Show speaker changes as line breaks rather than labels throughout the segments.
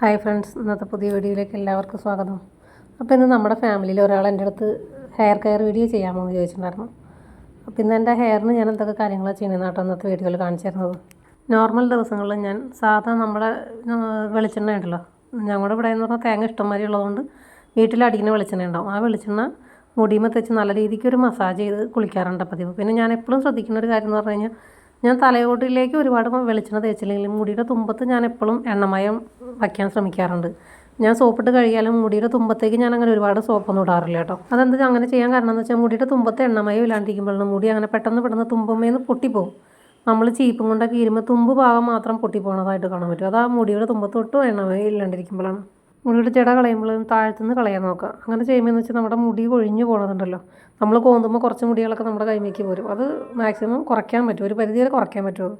Hi friends ഇന്നത്തെ പുതിയ വീഡിയോയിലേക്ക് എല്ലാവർക്കും സ്വാഗതം. അപ്പോൾ ഇന്ന് നമ്മുടെ ഫാമിലിയിൽ ഒരാൾ എന്റെ അടുത്ത് ഹെയർ കെയർ വീഡിയോ ചെയ്യാമോ എന്ന് ചോദിച്ചിട്ടുണ്ടായിരുന്നു. അപ്പോൾ ഇന്ന് എന്റെ ഹെയറിന് ഞാൻ എന്തൊക്കെ കാര്യങ്ങളാണ് ചെയ്യുന്നത് കേട്ടോ ഇന്നത്തെ വീഡിയോയിൽ കാണിച്ചു തരുന്നത്. നോർമൽ ദിവസങ്ങളിൽ ഞാൻ സാധാ നമ്മുടെ വെളിച്ചെണ്ണ ഉണ്ടല്ലോ. ഞങ്ങളുടെ ഇവിടെ എന്ന് പറഞ്ഞാൽ തേങ്ങ ഇഷ്ടംമാതിരി ഉള്ളതുകൊണ്ട് വീട്ടിൽ അടിക്കുന്ന വെളിച്ചെണ്ണ ഉണ്ടാവും. ആ വെളിച്ചെണ്ണ മുടിയുമ്പോൾ തെച്ച് നല്ല രീതിക്ക് ഒരു മസാജ് ചെയ്ത് കുളിക്കാറുണ്ട് പതിവ്. പിന്നെ ഞാൻ എപ്പോഴും ശ്രദ്ധിക്കുന്ന ഒരു കാര്യം എന്ന് പറഞ്ഞു കഴിഞ്ഞാൽ ഞാൻ തലയോട്ടിലേക്ക് ഒരുപാട് വെളിച്ചെണ്ണ തേച്ചില്ലെങ്കിലും മുടിയുടെ തുമ്പത്ത് ഞാൻ എപ്പോഴും എണ്ണമയം വയ്ക്കാൻ ശ്രമിക്കാറുണ്ട്. ഞാൻ സോപ്പിട്ട് കഴിയാലും മുടിയുടെ തുമ്പത്തേക്ക് ഞാൻ അങ്ങനെ ഒരുപാട് സോപ്പൊന്നും ഇടാറില്ല കേട്ടോ. അതെന്താ അങ്ങനെ ചെയ്യാൻ കാരണം എന്ന് വെച്ചാൽ മുടിയുടെ തുമ്പത്ത് എണ്ണമയം ഇല്ലാണ്ടിരിക്കുമ്പോഴാണ് മുടി അങ്ങനെ പെട്ടെന്ന് പെട്ടെന്ന് തുമ്പമേന്ന് പൊട്ടിപ്പോവും. നമ്മൾ ചീപ്പും കൊണ്ടൊക്കെ ഇരുമ്പോൾ തുമ്പ് ഭാഗം മാത്രം പൊട്ടിപ്പോണതായിട്ട് കാണാൻ പറ്റും. അത് ആ മുടിയുടെ തുമ്പത്തൊട്ടും എണ്ണമയം ഇല്ലാണ്ടിരിക്കുമ്പോഴാണ്. മുടിയുടെ ജട കളയുമ്പോൾ താഴത്തുനിന്ന് കളയാൻ നോക്കുക. അങ്ങനെ ചെയ്യുമ്പോൾ എന്ന് വെച്ചാൽ നമ്മുടെ മുടി കൊഴിഞ്ഞു പോകുന്നുണ്ടല്ലോ നമ്മൾ കോന്തുമ്പോൾ കുറച്ച് മുടികളൊക്കെ നമ്മുടെ കൈമേക്ക് പോരും. അത് മാക്സിമം കുറയ്ക്കാൻ പറ്റും. ഒരു പരിധി വരെ കുറയ്ക്കാൻ പറ്റും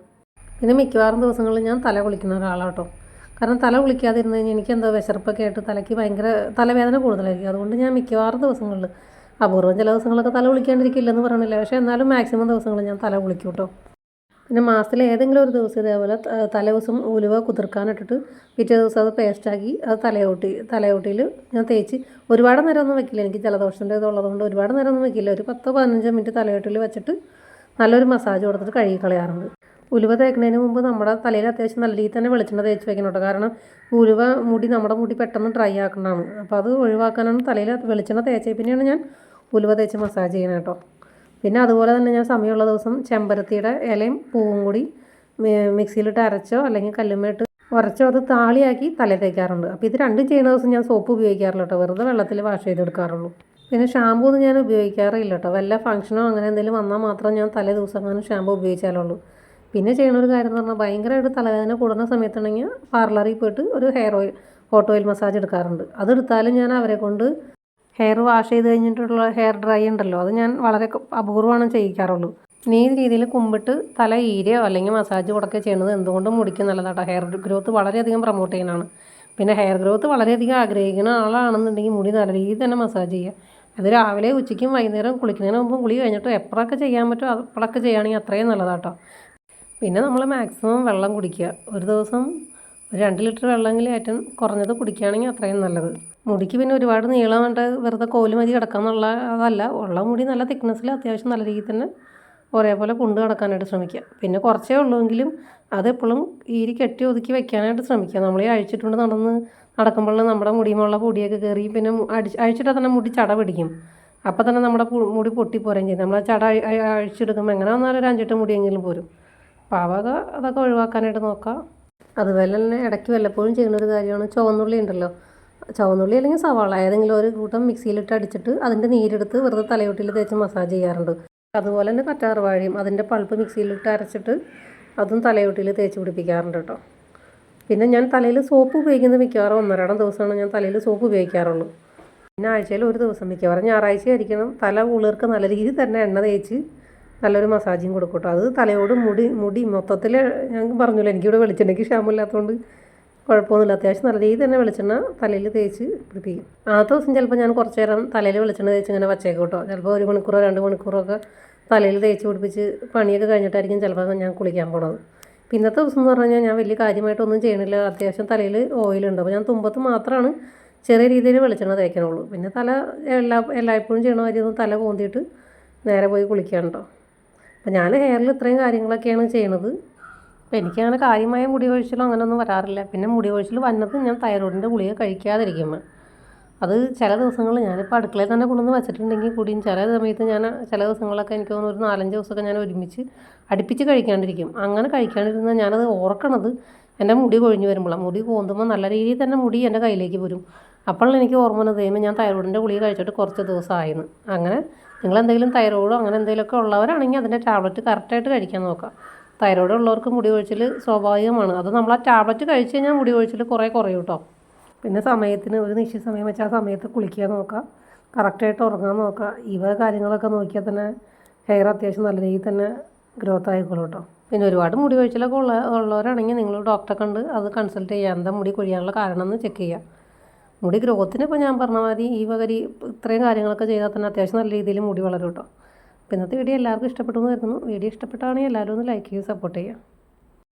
പിന്നെ മിക്കവാറും ദിവസങ്ങളിൽ ഞാൻ തല കുളിക്കുന്ന ഒരാളാണ് കേട്ടോ കാരണം തല കുളിക്കാതിരുന്ന് കഴിഞ്ഞാൽ എനിക്ക് എന്തോ വിശർപ്പൊക്കെ ആയിട്ട് തലയ്ക്ക് ഭയങ്കര തലവേദന കൂടുതലായിരിക്കും. അതുകൊണ്ട് ഞാൻ മിക്കവാറും ദിവസങ്ങളിൽ അപൂർവം ചില ദിവസങ്ങളൊക്കെ തല കുളിക്കാണ്ടിരിക്കില്ലെന്ന് പറയണില്ല പക്ഷേ എന്നാലും മാക്സിമം ദിവസങ്ങളിൽ ഞാൻ തല കുളിക്കും കേട്ടോ പിന്നെ മാസത്തിൽ ഏതെങ്കിലും ഒരു ദിവസം ഇതേപോലെ തലേ ദിവസം ഉലുവ കുതിർക്കാനിട്ടിട്ട് പിറ്റേ ദിവസം അത് പേസ്റ്റാക്കി അത് തലയോട്ടി തലയോട്ടിയിൽ ഞാൻ തേച്ച് ഒരുപാട് നേരം ഒന്നും വെക്കില്ല. എനിക്ക് ജലദോഷത്തിന്റെ ഇതുള്ളതുകൊണ്ട് ഒരുപാട് നേരം ഒന്നും വെക്കില്ല. ഒരു പത്തോ പതിനഞ്ചോ മിനിറ്റ് തലയോട്ടിയിൽ വെച്ചിട്ട് നല്ലൊരു മസാജ് കൊടുത്തിട്ട് കഴുകി കളയാറുണ്ട്. ഉലുവ തേക്കുന്നതിന് മുമ്പ് നമ്മുടെ തലയിൽ അത്യാവശ്യം നല്ല രീതിയിൽ തന്നെ വെളിച്ചെണ്ണ തേച്ച് വെക്കണം കേട്ടോ. കാരണം ഉലുവ മുടി നമ്മുടെ മുടി പെട്ടെന്ന് ഡ്രൈ ആക്കുന്നതാണ് അപ്പോൾ അത് ഒഴിവാക്കാനാണ് തലയിൽ വെളിച്ചെണ്ണ തേച്ചേ. പിന്നെയാണ് ഞാൻ ഉലുവ തേച്ച് മസാജ് ചെയ്യുന്നത് കേട്ടോ. പിന്നെ അതുപോലെ തന്നെ ഞാൻ സമയമുള്ള ദിവസം ചെമ്പരത്തിയുടെ ഇലയും പൂവും കൂടി മിക്സിയിലിട്ട് അരച്ചോ അല്ലെങ്കിൽ കല്ലുമ്മയിട്ട് ഉരച്ചോ അത് താളിയാക്കി തല തേക്കാറുണ്ട്. അപ്പോൾ ഇത് രണ്ടും ചെയ്യുന്ന ദിവസം ഞാൻ സോപ്പ് ഉപയോഗിക്കാറില്ല കേട്ടോ. വെറുതെ വെള്ളത്തിൽ വാഷ് ചെയ്തെടുക്കാറുള്ളൂ. പിന്നെ ഷാമ്പൂ ഒന്നും ഞാൻ ഉപയോഗിക്കാറില്ല കേട്ടോ. വല്ല ഫംഗ്ഷനോ അങ്ങനെ എന്തെങ്കിലും വന്നാൽ മാത്രം ഞാൻ തലേ ദിവസം അങ്ങനെ ഷാമ്പൂ ഉപയോഗിച്ചാലുള്ളൂ. പിന്നെ ചെയ്യുന്ന ഒരു കാര്യം എന്ന് പറഞ്ഞാൽ ഭയങ്കരമായിട്ട് തലവേദന കൂടുന്ന സമയത്താണെങ്കിൽ പാർലറിൽ പോയിട്ട് ഒരു hair oil hot oil massage എടുക്കാറുണ്ട്. അതെടുത്താലും ഞാൻ അവരെ കൊണ്ട് ഹെയർ വാഷ് ചെയ്ത് കഴിഞ്ഞിട്ടുള്ള ഹെയർ ഡ്രൈ ഉണ്ടല്ലോ. അത് ഞാൻ വളരെ അപൂർവമാണ് ചെയ്യിക്കാറുള്ളൂ. നീ ഈ രീതിയിൽ കുമ്പിട്ട് തല ഈരയോ അല്ലെങ്കിൽ മസാജ് കൊടുക്കുക ചെയ്യുന്നത് എന്തുകൊണ്ടും മുടിക്ക് നല്ലതാട്ടോ. ഹെയർ ഗ്രോത്ത് വളരെയധികം പ്രൊമോട്ട് ചെയ്യുന്നതാണ്. പിന്നെ ഹെയർ ഗ്രോത്ത് വളരെയധികം ആഗ്രഹിക്കുന്ന ആളാണെന്നുണ്ടെങ്കിൽ മുടി നല്ല രീതിയിൽ തന്നെ മസാജ് ചെയ്യുക. അത് രാവിലെ ഉച്ചയ്ക്കും വൈകുന്നേരം കുളിക്കുന്നതിന് മുമ്പും കുളി കഴിഞ്ഞിട്ട് എപ്പോഴൊക്കെ ചെയ്യാൻ പറ്റുമോ അപ്പോഴൊക്കെ ചെയ്യുകയാണെങ്കിൽ അത്രയും നല്ലതാട്ടോ. പിന്നെ നമ്മൾ മാക്സിമം വെള്ളം കുടിക്കുക. ഒരു ദിവസം ഒരു രണ്ട് ലിറ്റർ വെള്ളമെങ്കിലും ഏറ്റവും കുറഞ്ഞത് കുടിക്കുകയാണെങ്കിൽ അത്രയും നല്ലത്. മുടിക്ക് പിന്നെ ഒരുപാട് നീളം കൊണ്ട് വെറുതെ കോൽ മതി കിടക്കാമെന്നുള്ള അതല്ല. ഉള്ള മുടി നല്ല തിക്നെസ്സിൽ അത്യാവശ്യം നല്ല രീതിയിൽ തന്നെ ഒരേപോലെ കൊണ്ട് കിടക്കാനായിട്ട് ശ്രമിക്കുക. പിന്നെ കുറച്ചേ ഉള്ളൂവെങ്കിലും അതെപ്പോഴും ഈരി കെട്ടി ഒതുക്കി വെക്കാനായിട്ട് ശ്രമിക്കുക. നമ്മൾ ഈ അഴിച്ചിട്ടുണ്ട് നടന്ന് നടക്കുമ്പോൾ നമ്മുടെ മുടിയുമുള്ള പൊടിയൊക്കെ കയറി പിന്നെ അടി അഴിച്ചിട്ടാൽ തന്നെ മുടി ചട പിടിക്കും. അപ്പോൾ തന്നെ നമ്മുടെ മുടി പൊട്ടിപ്പോരുകയും ചെയ്യും. നമ്മൾ ചട അഴി- അഴി- അഴിച്ചെടുക്കുമ്പോൾ എങ്ങനെ വന്നാലും ഒരു അഞ്ചെട്ട് മുടിയെങ്കിലും പോരും. അപ്പോൾ അവക അതൊക്കെ ഒഴിവാക്കാനായിട്ട് നോക്കാം. അതുപോലെ തന്നെ ഇടയ്ക്ക് വല്ലപ്പോഴും ചെയ്യുന്ന ഒരു കാര്യമാണ് ചുവന്നുള്ളി ഉണ്ടല്ലോ. ചുവന്നുള്ളി അല്ലെങ്കിൽ സവാള ഏതെങ്കിലും ഒരു കൂട്ടം മിക്സിയിലിട്ട് അടിച്ചിട്ട് അതിന്റെ നീരെടുത്ത് വെറുതെ തലയോട്ടിൽ തേച്ച് മസാജ് ചെയ്യാറുണ്ട്. അതുപോലെ തന്നെ കറ്റാർവാഴയും അതിന്റെ പൾപ്പ് മിക്സിയിലിട്ട് അരച്ചിട്ട് അതും തലയോട്ടിൽ തേച്ച് പിടിപ്പിക്കാറുണ്ട് കേട്ടോ. പിന്നെ ഞാൻ തലയിൽ സോപ്പ് ഉപയോഗിക്കുന്നത് മിക്കവാറും ഒന്നരാടം ദിവസമാണ് ഞാൻ തലയിൽ സോപ്പ് ഉപയോഗിക്കാറുള്ളൂ. പിന്നെ ആഴ്ചയിൽ ഒരു ദിവസം മിക്കവാറും ഞായറാഴ്ച ആയിരിക്കണം തല ഉളിർക്ക് നല്ല രീതിയിൽ തന്നെ എണ്ണ തേച്ച് നല്ലൊരു മസാജും കൊടുക്കും കേട്ടോ. അത് തലയോട് മുടി മുടി മൊത്തത്തിൽ ഞാൻ പറഞ്ഞില്ല എനിക്കിവിടെ വെളിച്ചെണ്ണയ്ക്ക് ക്ഷാമമില്ലാത്തതുകൊണ്ട് കുഴപ്പമൊന്നുമില്ല. അത്യാവശ്യം നല്ല രീതിയിൽ തന്നെ വെളിച്ചെണ്ണ തലയിൽ തേച്ച് പിടിപ്പിക്കും. ആ ദിവസം ചിലപ്പോൾ ഞാൻ കുറച്ച് നേരം തലയിൽ വെളിച്ചെണ്ണ തേച്ച് ഇങ്ങനെ വച്ചേക്കും കേട്ടോ. ചിലപ്പോൾ ഒരു മണിക്കൂറോ രണ്ട് മണിക്കൂറോ ഒക്കെ തലയിൽ തേച്ച് പിടിപ്പിച്ച് പണിയൊക്കെ കഴിഞ്ഞിട്ടായിരിക്കും ചിലപ്പോൾ ഞാൻ കുളിക്കാൻ പോണത്. പിന്നത്തെ ദിവസം എന്ന് പറഞ്ഞു കഴിഞ്ഞാൽ ഞാൻ വലിയ കാര്യമായിട്ടൊന്നും ചെയ്യണില്ല. അത്യാവശ്യം തലയിൽ ഓയിലുണ്ട് അപ്പോൾ ഞാൻ തുമ്പത്ത് മാത്രമാണ് ചെറിയ രീതിയിൽ വെളിച്ചെണ്ണ തേക്കണുള്ളൂ. പിന്നെ തല എല്ലാ എല്ലായ്പ്പോഴും ചെയ്യണ കാര്യമൊന്നും തല പോന്തിയിട്ട് നേരെ പോയി കുളിക്കാൻ കേട്ടോ. അപ്പോൾ ഞാൻ ഹെയറിൽ ഇത്രയും കാര്യങ്ങളൊക്കെയാണ് ചെയ്യണത്. അപ്പോൾ എനിക്കങ്ങനെ കാര്യമായ മുടി കൊഴിച്ചിലോ അങ്ങനെയൊന്നും വരാറില്ല. പിന്നെ മുടി കൊഴിച്ചിൽ വന്നത് ഞാൻ തൈറോയിഡിന്റെ ഗുളിക കഴിക്കാതിരിക്കുമ്പോൾ അത് ചില ദിവസങ്ങളിൽ ഞാനിപ്പോൾ അടുക്കളയിൽ തന്നെ കൊണ്ടുവന്ന് വെച്ചിട്ടുണ്ടെങ്കിൽ കൂടിയും ചില സമയത്ത് ഞാൻ ചില ദിവസങ്ങളൊക്കെ എനിക്ക് തോന്നുന്നു ഒരു നാലഞ്ച് ദിവസമൊക്കെ ഞാൻ ഒരുമിച്ച് അടുപ്പിച്ച് കഴിക്കാണ്ടിരിക്കും. അങ്ങനെ കഴിക്കാണ്ടിരുന്നാൽ ഞാനത് ഓർക്കണത് എന്റെ മുടി കൊഴിഞ്ഞു വരുമ്പോഴാണ് മുടി കോന്തുമ്പോൾ നല്ല രീതിയിൽ തന്നെ മുടി എന്റെ കയ്യിലേക്ക് വരും. അപ്പോഴാണ് എനിക്ക് ഓർമ്മ വന്നത് കഴിയുമ്പോൾ ഞാൻ തൈറോയിഡിന്റെ ഗുളിക കഴിച്ചിട്ട് കുറച്ച് ദിവസമായിരുന്നു അങ്ങനെ നിങ്ങളെന്തെങ്കിലും തൈറോയിഡോ അങ്ങനെ എന്തെങ്കിലുമൊക്കെ ഉള്ളവരാണെങ്കിൽ അതിന്റെ ടാബ്ലറ്റ് കറക്റ്റായിട്ട് കഴിക്കാൻ നോക്കുക തൈറോയിഡ് ഉള്ളവർക്ക് മുടി കൊഴിച്ചിൽ സ്വാഭാവികമാണ്. അത് നമ്മൾ ആ ടാബ്ലറ്റ് കഴിച്ച് കഴിഞ്ഞാൽ മുടി കൊഴിച്ചിൽ കുറേ കുറയും കേട്ടോ. പിന്നെ സമയത്തിന് ഒരു നിശ്ചിത സമയം വെച്ചാൽ ആ സമയത്ത് കുളിക്കാൻ നോക്കുക കറക്റ്റായിട്ട് ഉറങ്ങാൻ നോക്കുക ഇവ കാര്യങ്ങളൊക്കെ നോക്കിയാൽ തന്നെ ഹെയർ അത്യാവശ്യം നല്ല രീതിയിൽ തന്നെ ഗ്രോത്ത് ആയിക്കോളും കേട്ടോ. പിന്നെ ഒരുപാട് മുടി കൊഴിച്ചിലൊക്കെ ഉള്ള ഉള്ളവരാണെങ്കിൽ നിങ്ങൾ ഡോക്ടറെ കണ്ട് അത് കൺസൾട്ട് ചെയ്യുക. എന്താ മുടി കൊഴിയാനുള്ള കാരണം എന്ന് ചെക്ക് ചെയ്യുക. മുടി ഗ്രോത്തിന് ഇപ്പോൾ ഞാൻ പറഞ്ഞ മാതിരി ഈ വകരി ഇത്രയും കാര്യങ്ങളൊക്കെ ചെയ്താൽ തന്നെ അത്യാവശ്യം നല്ല രീതിയിൽ മുടി വളരും കേട്ടോ. അപ്പോൾ ഇന്നത്തെ വീഡിയോ എല്ലാവർക്കും ഇഷ്ടപ്പെട്ടു എന്ന് കരുതുന്നു. വീഡിയോ ഇഷ്ടപ്പെട്ടാണെങ്കിൽ എല്ലാവരും ഒന്ന് ലൈക്ക് ചെയ്യുക സപ്പോർട്ട് ചെയ്യുക